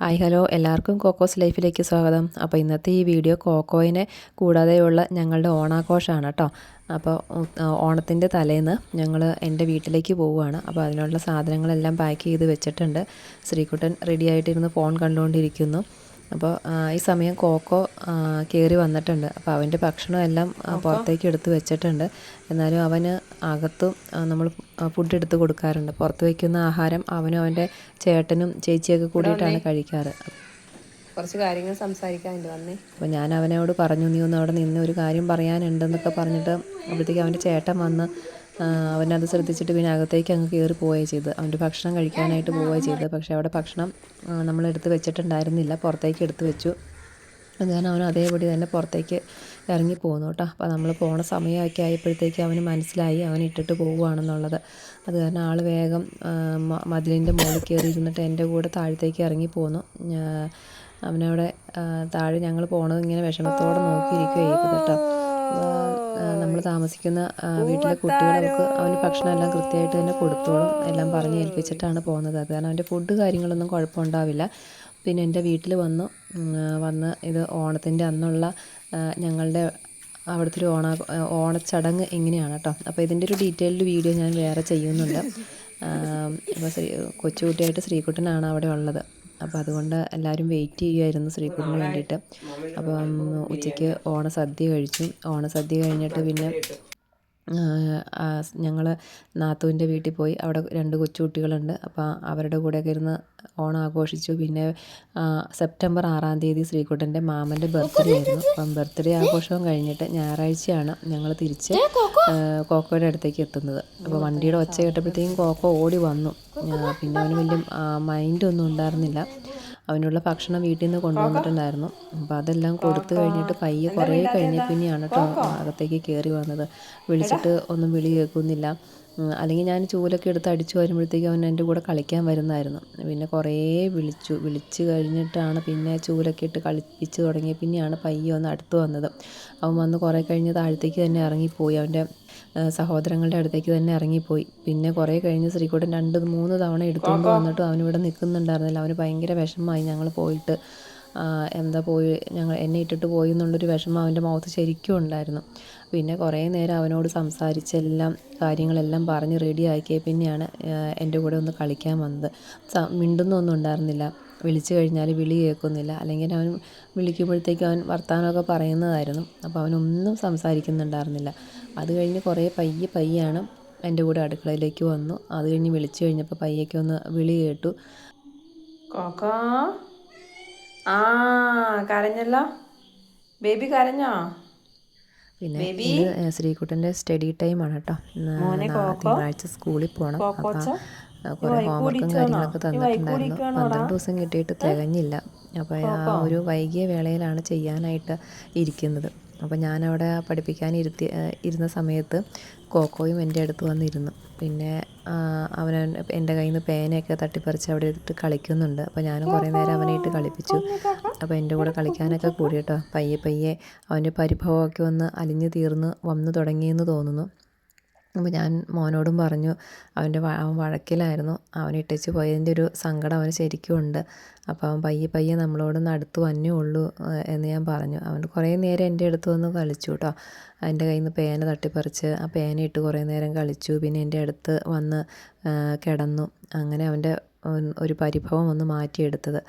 Hi hello. എല്ലാവർക്കും Cocos ലൈഫിലേക്ക് സ്വാഗതം. അപ്പോൾ ഇന്നത്തെ ഈ വീഡിയോ കോക്കോയിനെ കൂടാതെയുള്ള ഞങ്ങളുടെ ഓണാഘോഷമാണ് കേട്ടോ. അപ്പോൾ ഓണത്തിന്റെ തലേന്ന് ഞങ്ങൾ എന്റെ വീട്ടിലേക്ക് പോവുകയാണ്. അപ്പോൾ അതിനുള്ള സാധനങ്ങളെല്ലാം പാക്ക് ചെയ്ത് വെച്ചിട്ടുണ്ട്. ശ്രീകുട്ടൻ റെഡി ആയിട്ടിരുന്ന് ഫോൺ കണ്ടുകൊണ്ടിരിക്കുന്നു. അപ്പോൾ ഈ സമയം കോക്കോ കയറി വന്നിട്ടുണ്ട്. അപ്പോൾ അവന്റെ ഭക്ഷണമെല്ലാം പുറത്തേക്ക് എടുത്ത് വെച്ചിട്ടുണ്ട്. എന്നാലും അവന് അകത്തും നമ്മൾ ഫുഡ് എടുത്ത് കൊടുക്കാറുണ്ട്. പുറത്ത് വയ്ക്കുന്ന ആഹാരം അവനും അവന്റെ ചേട്ടനും ചേച്ചിയൊക്കെ കൂടിയിട്ടാണ് കഴിക്കാറ്. കുറച്ച് കാര്യങ്ങൾ സംസാരിക്കാനുണ്ട്. വന്നേ. അപ്പോൾ ഞാൻ അവനോട് പറഞ്ഞു നീ ഒന്ന് അവിടെ നിന്ന് ഒരു കാര്യം പറയാനുണ്ടെന്നൊക്കെ പറഞ്ഞിട്ട് അപ്പോഴത്തേക്ക് അവന്റെ ചേട്ടൻ വന്ന് അവനത് ശ്രദ്ധിച്ചിട്ട് പിന്നെ അകത്തേക്ക് അങ്ങ് കയറി പോവുകയാണ് ചെയ്ത് അവന്റെ ഭക്ഷണം കഴിക്കാനായിട്ട് പോവുകയാണ് ചെയ്തത്. പക്ഷേ അവിടെ ഭക്ഷണം നമ്മൾ എടുത്ത് വെച്ചിട്ടുണ്ടായിരുന്നില്ല. പുറത്തേക്ക് എടുത്ത് വെച്ചു. ഞാൻ അവൻ അതേപടി തന്നെ പുറത്തേക്ക് ഇറങ്ങി പോകുന്നു കേട്ടോ. അപ്പോൾ നമ്മൾ പോണ സമയമൊക്കെ ആയപ്പോഴത്തേക്ക് അവന് മനസ്സിലായി. അവൻ ഇട്ടിട്ട് പോവുകയാണെന്നുള്ളത്. അത് കാരണം ആൾ വേഗം മതിലിന്റെ മുകളിൽ കയറി ഇരുന്നിട്ട് എന്റെ കൂടെ താഴത്തേക്ക് ഇറങ്ങി പോന്നു. അവനവിടെ താഴെ ഞങ്ങൾ പോണത് ഇങ്ങനെ വിഷമത്തോടെ നോക്കിയിരിക്കുകയായിരുന്നു കേട്ടോ. നമ്മൾ താമസിക്കുന്ന വീട്ടിലെ കുട്ടികളൊക്കെ അവന് ഭക്ഷണം എല്ലാം കൃത്യമായിട്ട് തന്നെ കൊടുത്തോളും. എല്ലാം പറഞ്ഞ് ഏൽപ്പിച്ചിട്ടാണ് പോകുന്നത്. അത് കാരണം അവന്റെ ഫുഡ് കാര്യങ്ങളൊന്നും കുഴപ്പമുണ്ടാവില്ല. പിന്നെ എന്റെ വീട്ടിൽ വന്നു വന്ന് ഇത് ഓണത്തിന്റെ അന്നുള്ള ഞങ്ങളുടെ അവിടുത്തെ ഒരു ഓണ ഓണച്ചടങ്ങ് എങ്ങനെയാണ് കേട്ടോ. അപ്പോൾ ഇതിന്റെ ഒരു ഡീറ്റെയിൽഡ് വീഡിയോ ഞാൻ വേറെ ചെയ്യുന്നുണ്ട്. അപ്പോൾ ശ്രീ കൊച്ചുകുട്ടിയായിട്ട് ശ്രീകുട്ടനാണ് അവിടെ ഉള്ളത്. അപ്പോൾ അതുകൊണ്ട് എല്ലാവരും വെയിറ്റ് ചെയ്യുമായിരുന്നു ശ്രീകുട്ടിന് വേണ്ടിയിട്ട്. അപ്പം ഉച്ചയ്ക്ക് ഓണസദ്യ കഴിച്ചു. ഓണസദ്യ കഴിഞ്ഞിട്ട് പിന്നെ ഞങ്ങൾ നാത്തൂന്റെ വീട്ടിൽ പോയി അവിടെ രണ്ട് കൊച്ചുകുട്ടികളുണ്ട്. അപ്പോൾ അവരുടെ കൂടെയൊക്കെ ഇരുന്ന് ഓണം ആഘോഷിച്ചു പിന്നെ സെപ്റ്റംബർ ആറാം തീയതി ശ്രീകുട്ടന്റെ മാമന്റെ ബർത്ത്ഡേ ആയിരുന്നു. അപ്പം ബർത്ത്ഡേ ആഘോഷവും കഴിഞ്ഞിട്ട് ഞായറാഴ്ചയാണ് ഞങ്ങൾ തിരിച്ച് കോക്കോയുടെ അടുത്തേക്ക് എത്തുന്നത്. അപ്പോൾ വണ്ടിയുടെ ഒച്ച കേട്ടപ്പോഴത്തേക്കും കോക്കോ ഓടി വന്നു. പിന്നെ അവന് വലിയ മൈൻഡൊന്നും ഉണ്ടായിരുന്നില്ല. അവനുള്ള ഭക്ഷണം വീട്ടിൽ നിന്ന് കൊണ്ടുവന്നിട്ടുണ്ടായിരുന്നു. അപ്പോൾ അതെല്ലാം കൊടുത്തു കഴിഞ്ഞിട്ട് പയ്യെ കുറേ കഴിഞ്ഞ പിന്നെയാണ് കേട്ടോ അകത്തേക്ക് കയറി വന്നത്. വിളിച്ചിട്ട് ഒന്നും വിളി കേൾക്കുന്നില്ല. അല്ലെങ്കിൽ ഞാൻ ചൂലൊക്കെ എടുത്ത് അടിച്ചു വരുമ്പോഴത്തേക്കും അവൻ എന്റെ കൂടെ കളിക്കാൻ വരുന്നായിരുന്നു. പിന്നെ കുറേ വിളിച്ചു. വിളിച്ചു കഴിഞ്ഞിട്ടാണ് പിന്നെ ചൂലൊക്കെ ഇട്ട് കളിപ്പിച്ച് തുടങ്ങിയ പിന്നെയാണ് പയ്യെ ഒന്ന് അടുത്ത് വന്നത്. അവൻ വന്ന് കുറേ കഴിഞ്ഞ് താഴത്തേക്ക് തന്നെ ഇറങ്ങിപ്പോയി. അവന്റെ സഹോദരങ്ങളുടെ അടുത്തേക്ക് തന്നെ ഇറങ്ങിപ്പോയി. പിന്നെ കുറേ കഴിഞ്ഞ് ശ്രീകുട്ടൻ രണ്ട് മൂന്ന് തവണ എടുത്തുകൊണ്ട് വന്നിട്ടും അവനിവിടെ നിൽക്കുന്നുണ്ടായിരുന്നില്ല. അവന് ഭയങ്കര വിഷമമായി ഞങ്ങൾ പോയിട്ട്. എന്താ പോയി ഞങ്ങൾ എന്നെ ഇട്ടിട്ട് പോയി എന്നുള്ളൊരു വിഷമം അവന്റെ മുഖത്ത് ശരിക്കും ഉണ്ടായിരുന്നു. പിന്നെ കുറേ നേരം അവനോട് സംസാരിച്ചെല്ലാം കാര്യങ്ങളെല്ലാം പറഞ്ഞ് റെഡിയാക്കിയ പിന്നെയാണ് എന്റെ കൂടെ ഒന്ന് കളിക്കാൻ വന്നത്. മിണ്ടുന്നൊന്നും ഉണ്ടായിരുന്നില്ല. വിളിച്ചു കഴിഞ്ഞാൽ വിളി കേൾക്കുന്നില്ല. അല്ലെങ്കിൽ അവൻ വിളിക്കുമ്പോഴത്തേക്കും അവൻ വർത്തമാനമൊക്കെ പറയുന്നതായിരുന്നു. അപ്പോൾ അവനൊന്നും സംസാരിക്കുന്നുണ്ടായിരുന്നില്ല. അത് കഴിഞ്ഞ് കുറേ പയ്യെ പയ്യാണ് എന്റെ കൂടെ അടുക്കളയിലേക്ക് വന്നു. അത് കഴിഞ്ഞ് വിളിച്ചു കഴിഞ്ഞപ്പോൾ പയ്യൊക്കെ ഒന്ന് വിളി കേട്ടു. കോക്കോ. ആ കരഞ്ഞല്ലോ. ബേബി കരഞ്ഞോ? പിന്നെ ഇന്ന് ശ്രീകുട്ടന്റെ സ്റ്റഡി ടൈമാണ് കേട്ടോ. തിങ്കളാഴ്ച സ്കൂളിൽ പോകണം അപ്പം കുറേ ഹോംവർക്കും കാര്യങ്ങളൊക്കെ തന്നിട്ടുണ്ടായിരുന്നു. പന്ത്രണ്ട് ദിവസം കിട്ടിയിട്ട് തികഞ്ഞില്ല. അപ്പോൾ ആ ഒരു വൈകിയ വേളയിലാണ് ചെയ്യാനായിട്ട് ഇരിക്കുന്നത്. അപ്പോൾ ഞാനവിടെ പഠിപ്പിക്കാൻ ഇരുത്തി ഇരുന്ന സമയത്ത് കോക്കോയും എന്റെ അടുത്ത് വന്നിരുന്നു. പിന്നെ അവൻ എന്റെ കയ്യിൽ നിന്ന് പേനയൊക്കെ തട്ടിപ്പറിച്ച് അവിടെ ഇട്ട് കളിക്കുന്നുണ്ട്. അപ്പോൾ ഞാനും കുറേ നേരം അവനെ ഇട്ട് കളിപ്പിച്ചു. അപ്പോൾ എന്റെ കൂടെ കളിക്കാനൊക്കെ കൂടി കേട്ടോ. പയ്യെ പയ്യെ അവന്റെ പരിഭവമൊക്കെ ഒന്ന് അലിഞ്ഞു തീർന്ന് വന്നു തുടങ്ങിയെന്ന് തോന്നുന്നു. അപ്പോൾ ഞാൻ മോനോടും പറഞ്ഞു അവന്റെ അവൻ വഴക്കിലായിരുന്നു. അവൻ ഇട്ടിച്ച് പോയതിന്റെ ഒരു സങ്കടം അവന് ശരിക്കും ഉണ്ട്. അപ്പോൾ അവൻ പയ്യെ പയ്യെ നമ്മളോടൊന്ന് അടുത്ത് വന്നേ ഉള്ളൂ എന്ന് ഞാൻ പറഞ്ഞു. അവൻ കുറേ നേരം എന്റെ അടുത്ത് വന്ന് കളിച്ചു കേട്ടോ എന്റെ കയ്യിൽ നിന്ന് പേന തട്ടിപ്പറിച്ച് ആ പേന ഇട്ട് കുറേ നേരം കളിച്ചു. പിന്നെ എന്റെ അടുത്ത് വന്ന് കിടന്നു. അങ്ങനെ അവന്റെ ഒരു പരിഭവം ഒന്ന് മാറ്റിയെടുത്തത്.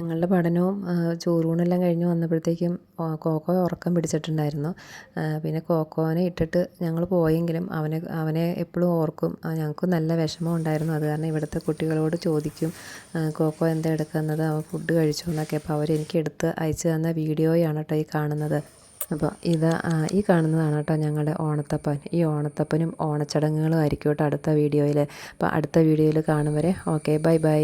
ഞങ്ങളുടെ പഠനവും ചോറൂണെല്ലാം കഴിഞ്ഞ് വന്നപ്പോഴത്തേക്കും കോക്കോ ഉറക്കം പിടിച്ചിട്ടുണ്ടായിരുന്നു. പിന്നെ കോക്കോനെ ഇട്ടിട്ട് ഞങ്ങൾ പോയെങ്കിലും അവനെ അവനെ എപ്പോഴും ഓർക്കും. ഞങ്ങൾക്ക് നല്ല വിഷമം ഉണ്ടായിരുന്നു. അത് കാരണം ഇവിടുത്തെ കുട്ടികളോട് ചോദിക്കും കോക്കോ എന്താ എടുക്കുന്നത്? അവൻ ഫുഡ് കഴിച്ചു എന്നൊക്കെ. അപ്പോൾ അവരെനിക്ക് എടുത്ത് അയച്ചു തന്ന വീഡിയോയാണ് കേട്ടോ ഈ കാണുന്നത്. അപ്പോൾ ഇത് ഈ കാണുന്നതാണ് കേട്ടോ ഞങ്ങളുടെ ഓണത്തപ്പൻ. ഈ ഓണത്തപ്പനും ഓണച്ചടങ്ങുകളും ആയിരിക്കും കേട്ടോ അടുത്ത വീഡിയോയിൽ അപ്പോൾ അടുത്ത വീഡിയോയിൽ കാണും വരെ. Okay bye bye.